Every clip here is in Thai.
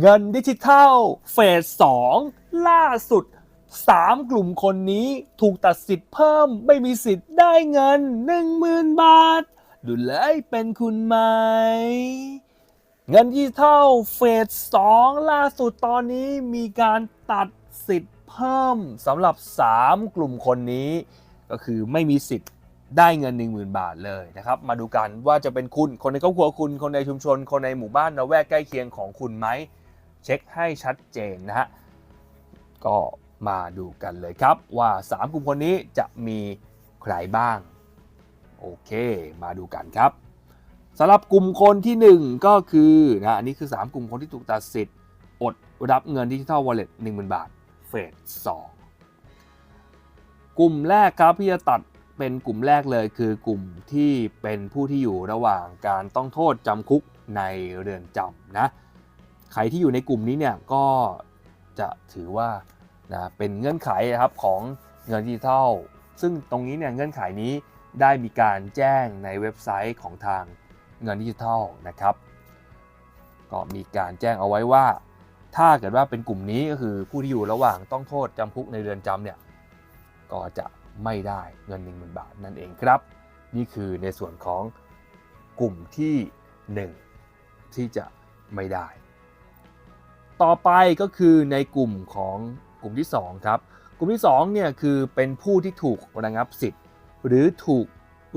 เงินดิจิทัลเฟสสองล่าสุด 3 กลุ่มคนนี้ถูกตัดสิทธิ์เพิ่มไม่มีสิทธิ์ได้เงิน 10,000 บาท ดูเลยเป็นคุณไหม เงินดิจิทัลเฟสสองล่าสุดตอนนี้มีการตัดสิทธิ์เพิ่มสำหรับ 3 กลุ่มคนนี้ ก็คือไม่มีสิทธิ์ได้เงิน 10,000 บาทเลยนะครับ มาดูกันว่าจะเป็นคุณ คนในครอบครัวคุณ คนในชุมชน คนในหมู่บ้านละแวกใกล้เคียงของคุณไหม เช็คให้ชัดเจนนะฮะก็มาดูกันเลยครับว่า 3 กลุ่มคนนี้จะมีใครบ้าง โอเคมาดูกันครับสำหรับกลุ่มคนที่ 1 ก็คือนะอันนี้คือ 3 กลุ่มคนที่ถูกตัดสิทธิ์ อดรับเงินดิจิทัลวอลเล็ต10,000บาทเฟส2กลุ่มแรกครับที่จะตัดเป็นกลุ่มแรกเลยคือกลุ่มที่เป็นผู้ที่อยู่ระหว่างการต้องโทษจำคุกในเรือนจำนะ ใครที่อยู่ในกลุ่มนี้เนี่ยก็จะถือว่านะเป็นเงื่อนไขนะครับของเงินดิจิทัล ซึ่งตรงนี้เนี่ยเงื่อนไขนี้ได้มีการแจ้งในเว็บไซต์ของทางเงินดิจิทัลนะครับ ก็มีการแจ้งเอาไว้ว่า ถ้าเกิดว่าเป็นกลุ่มนี้ก็คือผู้ที่อยู่ระหว่างต้องโทษจำคุกในเรือนจำเนี่ยก็จะไม่ได้เงิน 1 0,000 บาทนั่นเองครับ นี่คือในส่วนของกลุ่มที่ 1 ที่จะไม่ได้ ต่อไปก็คือในกลุ่มของกลุ่มที่ 2 ครับ กลุ่มที่2เนี่ยคือเป็นผู้ที่ถูกระงับสิทธิ์ หรือถูก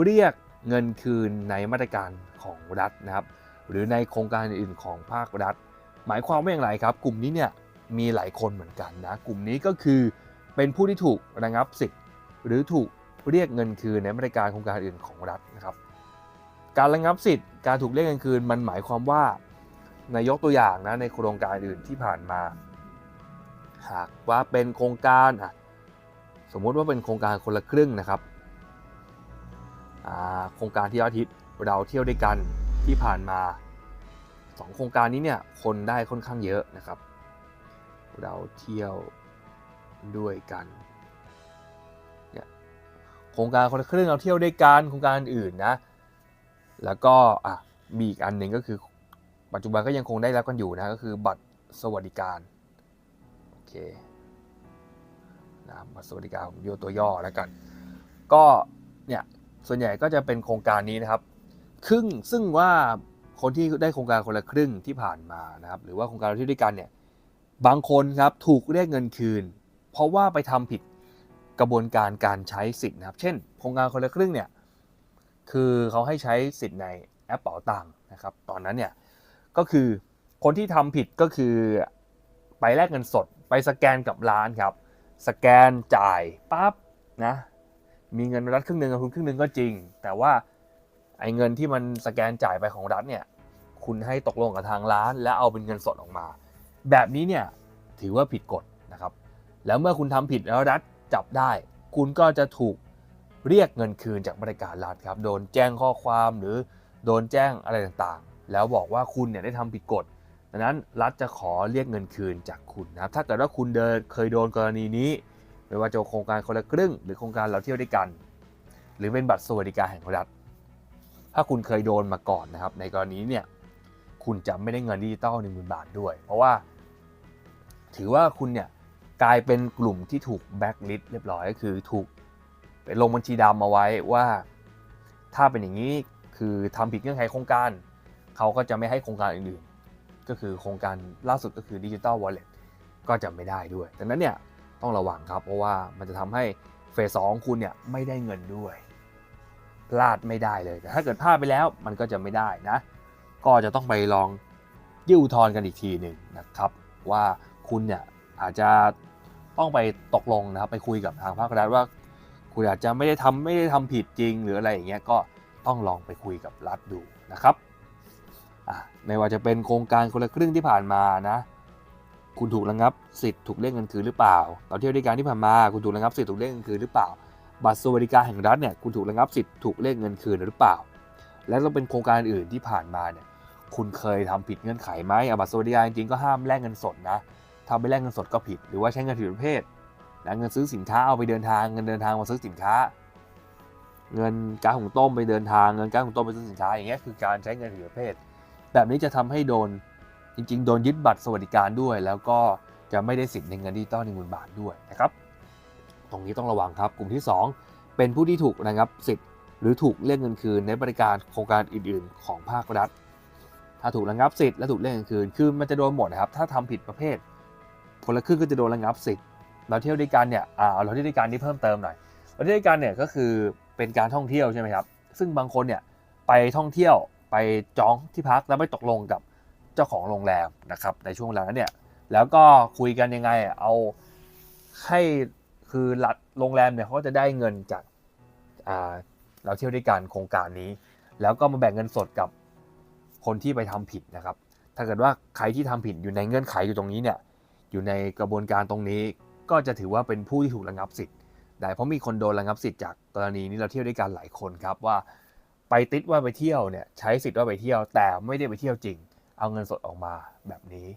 เรียกเงินคืนในมาตรการของรัฐนะครับ หรือในโครงการอื่นของภาครัฐ หมายความว่าอย่างไรครับ กลุ่มนี้เนี่ยมีหลายคนเหมือนกันนะกลุ่มนี้ก็คือเป็นผู้ที่ถูกระงับสิทธิ์ หรือถูกเรียกเงินคืนในมาตรการโครงการอื่นของรัฐนะครับ การระงับสิทธิ์การถูกเรียกเงินคืนมันหมายความว่า นายกตัวอย่างนะในโครงการอื่นที่ผ่านมา หากว่าเป็นโครงการอะสมมติว่าเป็นโครงการคนละครึ่งนะครับโครงการที่อดฮิตย์เราเที่ยวด้วยกันที่ผ่านมาสองโครงการนี้เนี่ยคนได้ค่อนข้างเยอะนะครับ เราเที่ยวด้วยกันเนี่ยโครงการคนละครึ่งเราเที่ยวด้วยกันโครงการอื่นนะแล้วก็อะมีอีกอันหนึ่งก็คือ ปัจจุบันก็ยังคงได้รับกันอยู่นะก็คือบัตรสวัสดิการโอเคนะบัตรสวัสดิการผมโยตัวย่อแล้วกัน ก็เนี่ยส่วนใหญ่ก็จะเป็นโครงการนี้นะครับ ครึ่งซึ่งว่าคนที่ได้โครงการคนละครึ่งที่ผ่านมานะครับ หรือว่าโครงการเราที่ด้วยกันเนี่ยบางคนครับถูกเรียกเงินคืน เพราะว่าไปทำผิดกระบวนการการใช้สิทธิ์นะครับ เช่น โครงการคนละครึ่งเนี่ยคือเขาให้ใช้สิทธิ์ในแอปเป๋าตังค์นะครับ ตอนนั้นเนี่ย ก็คือคนที่ทำผิดก็คือไปแลกเงินสด ไปสแกนกับร้านครับ สแกนจ่ายปั๊บนะมีเงินรัฐครึ่งหนึ่งกับคุณครึ่งหนึ่งก็จริง แต่ว่าไอ้เงินที่มันสแกนจ่ายไปของรัฐเนี่ยคุณให้ตกลงกับทางร้าน แล้วเอาเป็นเงินสดออกมา แบบนี้เนี่ยถือว่าผิดกฎนะครับ แล้วเมื่อคุณทำผิดแล้วรัฐจับได้ คุณก็จะถูกเรียกเงินคืนจากบริการรัฐครับ โดนแจ้งข้อความหรือโดนแจ้งอะไรต่าง แล้วบอกว่าคุณเนี่ยได้ทำผิดกฎดังนั้นรัฐจะขอเรียกเงินคืนจากคุณนะครับ ถ้าเกิดว่าคุณเดินเคยโดนกรณีนี้ ไม่ว่าจะโครงการคนละครึ่ง หรือโครงการเราเที่ยวด้วยกัน หรือเป็นบัตรสวัสดิการแห่งรัฐ ถ้าคุณเคยโดนมาก่อนนะครับ ในกรณีเนี่ยคุณจะไม่ได้เงินดิจิตอลหนึ่งหมื่นบาทด้วย เพราะว่า ถือว่าคุณเนี่ยกลายเป็นกลุ่มที่ถูกแบ็กลิสต์เรียบร้อยก็คือถูกไปลงบัญชีดำเอาไว้ว่า ถ้าเป็นอย่างนี้คือทำผิดเงื่อนไขโครงการ เขาก็จะไม่ให้โครงการอื่นๆ ก็คือโครงการล่าสุดก็คือดิจิตอลวอลเล็ตก็จะไม่ได้ด้วยดังนั้นเนี่ยต้องระวังครับ เพราะว่ามันจะทำให้เฟสสองคุณเนี่ยไม่ได้เงินด้วย พลาดไม่ได้เลย แต่ถ้าเกิดพลาดไปแล้วมันก็จะไม่ได้นะ ก็จะต้องไปลองยื่นอุทธรณ์กันอีกทีหนึ่งนะครับ ว่าคุณเนี่ยอาจจะต้องไปตกลงนะครับไปคุยกับทางภาครัฐว่า คุณอาจจะไม่ได้ทำไม่ได้ทำผิดจริงหรืออะไรอย่างเงี้ยก็ต้องลองไปคุยกับรัฐดูนะครับ ไม่ว่าจะเป็นโครงการคนละครึ่งที่ผ่านมานะ คุณถูกระงับสิทธิ์ถูกเรียกเงินคืนหรือเปล่าเราเที่ยวด้วยกันที่ผ่านมาคุณถูกระงับสิทธิ์ถูกเรียกเงินคืนหรือเปล่า บัตรสวัสดิการแห่งรัฐเนี่ยคุณถูกระงับสิทธิ์ถูกเรียกเงินคืนหรือเปล่า และต้องเป็นโครงการอื่นที่ผ่านมาเนี่ยคุณเคยทำผิดเงื่อนไขไหมอบัตรสวัสดิการจริงก็ห้ามแลกเงินสดนะถ้าไปแลกเงินสดก็ผิด หรือว่าใช้เงินผิดประเภทและเงินซื้อสินค้าเอาไปเดินทางเงินเดินทางมาซื้อสินค้า เงินก๊าซหุงต้มไปเดินทางเงินก๊าซหุงต้มไปซื้อสินค้าอย่างเงี้ยคือการใช้เงินผิดประเภท แบบนี้จะทำให้โดนจริง ๆ โดนยึดบัตรสวัสดิการด้วย แล้วก็จะไม่ได้สิทธิ์ในเงินดิจิตอลหนึ่งหมื่นบาทด้วยนะครับ ตรงนี้ต้องระวังครับ กลุ่มที่ 2 เป็นผู้ที่ถูกระงับสิทธิ์หรือถูกเรียกเงินคืนในบริการโครงการอื่น ๆ ของภาครัฐ ถ้าถูกระงับสิทธิ์และถูกเรียกเงินคืน คือมันจะโดนหมดนะครับ ถ้าทำผิดประเภท คนละครึ่งก็จะโดนระงับสิทธิ์ เราเที่ยวด้วยกันเนี่ยอ่าเราเที่ยวด้วยกันนี่เพิ่มเติมหน่อย เราเที่ยวด้วยกันเนี่ยก็คือเป็นการท่องเที่ยวใช่ไหมครับ ซึ่งบางคนเนี่ยไปท่องเที่ยว ไปจองที่พักแล้วไม่ตกลงกับเจ้าของโรงแรมนะครับในช่วงเวลานั้นเนี่ยแล้วก็คุยกันยังไงเอาให้คือรัฐโรงแรมเนี่ยเขาจะได้เงินจากาเราเที่ยวด้วยกันโครงการนี้ แล้วก็มาแบ่งเงินสดกับคนที่ไปทำผิดนะครับ ถ้าเกิดว่าใครที่ทำผิดอยู่ในเงื่อนไขอยู่ตรงนี้เนี่ยอยู่ในกระบวนการตรงนี้ก็จะถือว่าเป็นผู้ที่ถูกระงับสิทธิ์ได้เพราะมีคนโดนระงับสิทธิ์จากกรณีนี้เราเที่ยวด้วยกันหลายคนครับว่า ไปติดว่าไปเที่ยวเนี่ยใช้สิทธิ์ว่าไปเที่ยวแต่ไม่ได้ไปเที่ยวจริง เอาเงินสดออกมาแบบนี้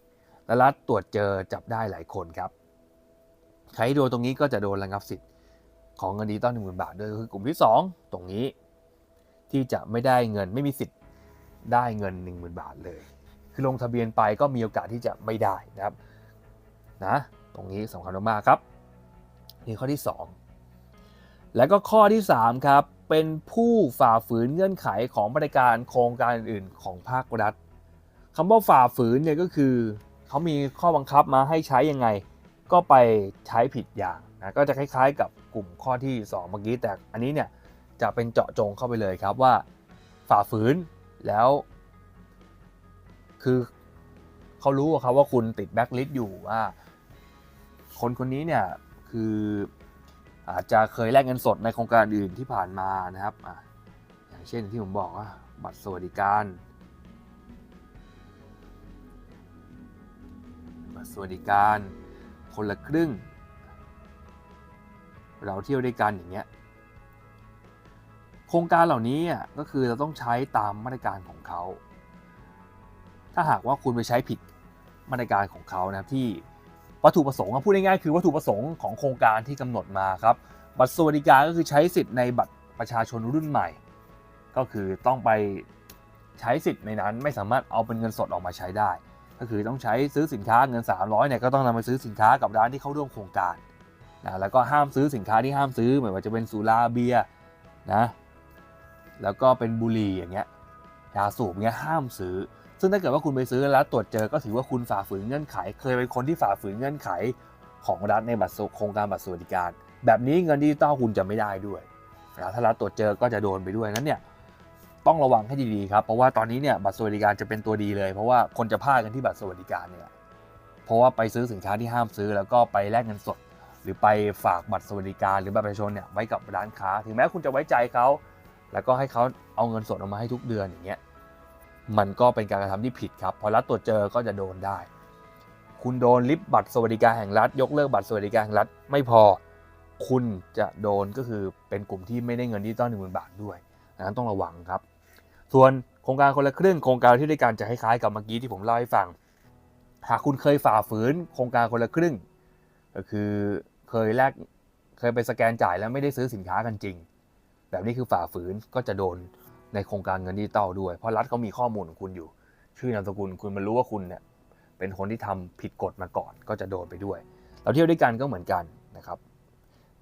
และรัฐตรวจเจอจับได้หลายคนครับใครโดนตรงนี้ก็จะโดนระงับสิทธิ์ของเงินดิจิตอลหนึ่งหมื่นบาทด้วยคือกลุ่มที่ 2 ตรงนี้ ที่จะไม่ได้เงินไม่มีสิทธิ์ได้เงิน 1 0,000 บาทเลย คือลงทะเบียนไปก็มีโอกาสที่จะไม่ได้นะครับนะตรงนี้สำคัญมากๆครับนี่ข้อที่ 2 แล้วก็ข้อที่ 3 ครับ เป็นผู้ฝ่าฝืนเงื่อนไขของบริการโครงการอื่นของภาครัฐคำว่าฝ่าฝืนเนี่ยก็คือเขามีข้อบังคับมาให้ใช้ยังไง ก็ไปใช้ผิดอย่างนะก็จะคล้ายๆ กับกลุ่มข้อที่ 2 เมื่อกี้แต่อันนี้เนี่ยจะเป็นเจาะจงเข้าไปเลยครับว่า ฝ่าฝืนแล้ว คือเขารู้ครับว่าคุณติดแบ็คลิสต์อยู่ว่า คนคนนี้เนี่ยคือ อาจจะเคยแลกเงินสดในโครงการอื่นที่ผ่านมานะครับออย่างเช่นที่ผมบอกว่าบัตรสวัสดิการ บัตรสวัสดิการ คนละครึ่ง เราเที่ยวด้วยกันอย่างเงี้ยโครงการเหล่านี้ก็คือเราต้องใช้ตามมาตรการของเขา ถ้าหากว่าคุณไปใช้ผิดมาตรการของเขานะครับที่ วัตถุประสงค์พูดง่ายๆคือวัตถุประสงค์ของโครงการที่กำหนดมาครับบัตรสวัสดิการก็คือใช้สิทธิ์ในบัตรประชาชนรุ่นใหม่ ก็คือต้องไปใช้สิทธิ์ในนั้นไม่สามารถเอาเป็นเงินสดออกมาใช้ได้ ก็คือต้องใช้ซื้อสินค้าเงิน 300เนี่ยก็ต้องนำไปซื้อสินค้ากับร้านที่เข้าร่วมโครงการนะแล้วก็ห้ามซื้อสินค้าที่ห้ามซื้อไม่ว่าจะเป็นสุราเบียร์นะแล้วก็เป็นบุหรี่อย่างเงี้ยยาสูบเงี้ยห้ามซื้อ ซึ่งถ้าเกิดว่าคุณไปซื้อแล้วตรวจเจอก็ถือว่าคุณฝ่าฝืนเงื่อนไข เคยเป็นคนที่ฝ่าฝืนเงื่อนไขของรัฐในบัตรโครงการบัตรสวัสดิการ แบบนี้เงินดิจิตอลคุณจะไม่ได้ด้วยนะถ้ารัฐตรวจเจอก็จะโดนไปด้วยนั้นเนี่ยต้องระวังให้ดีๆครับ เพราะว่าตอนนี้เนี่ยบัตรสวัสดิการจะเป็นตัวดีเลย เพราะว่าคนจะพลาดกันที่บัตรสวัสดิการเนี่ยเพราะว่าไปซื้อสินค้าที่ห้ามซื้อแล้วก็ไปแลกเงินสด หรือไปฝากบัตรสวัสดิการหรือบัตรประชาชนเนี่ยไว้กับร้านค้า ถึงแม้คุณจะไว้ใจเขาแล้วก็ให้เขาเอาเงินสดออกมาให้ทุกเดือนอย่างเงี้ย มันก็เป็นการกระทำที่ผิดครับ พอรัฐตรวจเจอก็จะโดนได้ คุณโดนลิฟต์บัตรสวัสดิการแห่งรัฐ ยกเลิกบัตรสวัสดิการแห่งรัฐไม่พอ คุณจะโดนก็คือเป็นกลุ่มที่ไม่ได้เงินดิจิตอลหนึ่งหมื่นบาทด้วยดังนั้นต้องระวังครับ ส่วนโครงการคนละครึ่งโครงการที่ด้วยการจะคล้ายๆกับเมื่อกี้ที่ผมเล่าให้ฟัง หากคุณเคยฝ่าฝืนโครงการคนละครึ่ง ก็คือเคยแลกเคยไปสแกนจ่ายแล้วไม่ได้ซื้อสินค้ากันจริง แบบนี้คือฝ่าฝืนก็จะโดน ในโครงการเงินดิจิตอลด้วย เพราะรัฐเขามีข้อมูลของคุณอยู่ ชื่อนามสกุลคุณมันรู้ว่าคุณเนี่ยเป็นคนที่ทำผิดกฎมาก่อนก็จะโดนไปด้วย เราเที่ยวด้วยกันก็เหมือนกันนะครับ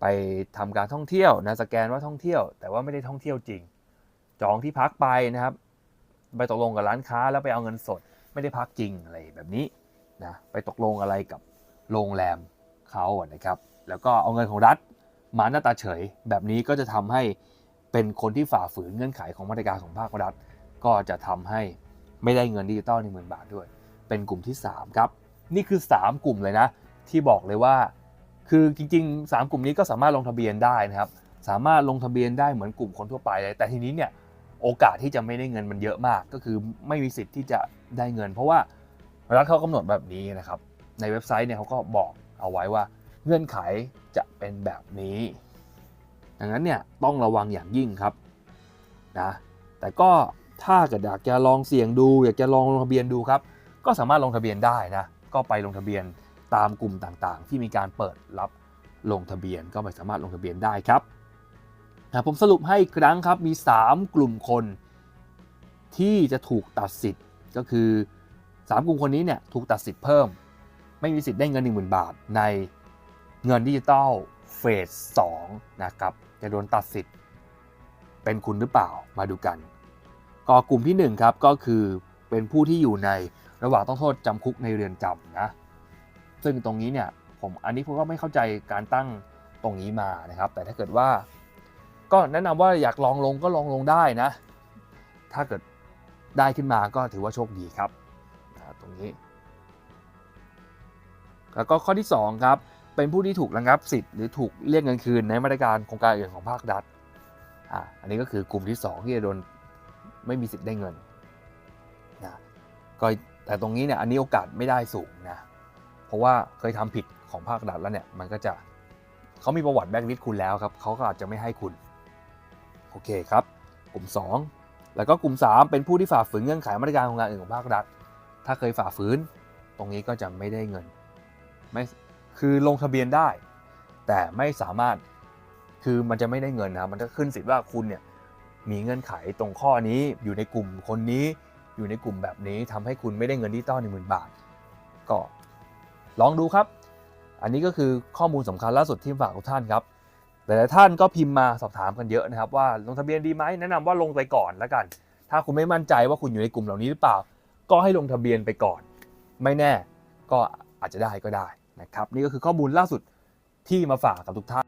ไปทำการท่องเที่ยวนะสแกนว่าท่องเที่ยว แต่ว่าไม่ได้ท่องเที่ยวจริง จองที่พักไปนะครับไปตกลงกับร้านค้าแล้วไปเอาเงินสด ไม่ได้พักจริงอะไรแบบนี้นะไปตกลงอะไรกับโรงแรมเขาอะนะครับ แล้วก็เอาเงินของรัฐมาหน้าตาเฉย แบบนี้ก็จะทำให้ เป็นคนที่ฝ่าฝืนเงื่อนไขของมาตรการของภาครัฐ ก็จะทำให้ไม่ได้เงินดิจิตอลหนึ่งหมื่นบาทด้วย เป็นกลุ่มที่ 3 ครับ นี่คือ 3 กลุ่มเลยนะ ที่บอกเลยว่า คือจริง ๆ 3 กลุ่มนี้ก็สามารถลงทะเบียนได้นะครับ สามารถลงทะเบียนได้เหมือนกลุ่มคนทั่วไปเลย แต่ทีนี้เนี่ยโอกาสที่จะไม่ได้เงินมันเยอะมาก ก็คือไม่มีสิทธิ์ที่จะได้เงิน เพราะว่ารัฐเขากำหนดแบบนี้นะครับ ในเว็บไซต์เนี่ยเขาก็บอกเอาไว้ว่าเงื่อนไขจะเป็นแบบนี้ ดังนั้นเนี่ยต้องระวังอย่างยิ่งครับนะแต่ก็ถ้าเกิดอยากจะลองเสี่ยงดู อยากจะลองลงทะเบียนดูครับ ก็สามารถลงทะเบียนได้นะก็ไปลงทะเบียนตามกลุ่มต่างๆ ที่มีการเปิดรับลงทะเบียนก็ไปสามารถลงทะเบียนได้ครับนะผมสรุปให้อีกครั้งครับมี 3 กลุ่มคนที่จะถูกตัดสิทธิ์ก็คือสามกลุ่มคนนี้เนี่ยถูกตัดสิทธิ์เพิ่ม ไม่มีสิทธิ์ได้เงิน 10,000 บาทในเงินดิจิตอล เฟส2นะครับจะโดนตัดสิทธิ์เป็นคุณหรือเปล่ามาดูกันก็กลุ่มที่ 1 ครับก็คือเป็นผู้ที่อยู่ในระหว่างต้องโทษจำคุกในเรือนจำนะซึ่งตรงนี้เนี่ยผมอันนี้ผมก็ไม่เข้าใจการตั้งตรงนี้มานะครับ แต่ถ้าเกิดว่า ก็แนะนำว่าอยากลองลงก็ลองลงได้นะ ถ้าเกิดได้ขึ้นมาก็ถือว่าโชคดีครับนะครับตรงนี้ แล้วก็ข้อที่ 2 ครับ เป็นผู้ที่ถูกระงับสิทธิ์หรือถูกเรียกเงินคืนในมาตรการโครงการอื่นของภาครัฐอ่าอันนี้ก็คือกลุ่มที่ 2 ที่จะโดนไม่มีสิทธิ์ได้เงินนะก็แต่ตรงนี้เนี่ยอันนี้โอกาสไม่ได้สูงนะเพราะว่าเคยทำผิดของภาครัฐแล้วเนี่ยมันก็จะเขามีประวัติแบล็คลิสต์คุณแล้วครับเขาก็อาจจะไม่ให้คุณโอเคครับกลุ่ม 2 แล้วก็กลุ่ม 3 เป็นผู้ที่ฝ่าฝืนเงื่อนไขมาตรการของงานอื่นของภาครัฐ ถ้าเคยฝ่าฝืนตรงนี้ก็จะไม่ได้เงินไม่ คือลงทะเบียนได้ แต่ไม่สามารถคือมันจะไม่ได้เงินนะมันจะขึ้นสิทธิ์ว่าคุณเนี่ยมีเงื่อนไขตรงข้อนี้อยู่ในกลุ่มคนนี้อยู่ในกลุ่มแบบนี้ทำให้คุณไม่ได้เงินดิจิตอลหนึ่งหมื่นบาท ก็ลองดูครับ อันนี้ก็คือข้อมูลสำคัญล่าสุดที่ฝากทุกท่านครับหลายๆท่านก็พิมพ์มาสอบถามกันเยอะนะครับ ว่าลงทะเบียนดีไหมแนะนำว่าลงไปก่อนแล้วกัน ถ้าคุณไม่มั่นใจว่าคุณอยู่ในกลุ่มเหล่านี้หรือเปล่า ก็ให้ลงทะเบียนไปก่อน ไม่แน่ก็อาจจะได้ก็ได้ นะครับนี่ก็คือข้อมูลล่าสุดที่มาฝากกับทุกท่าน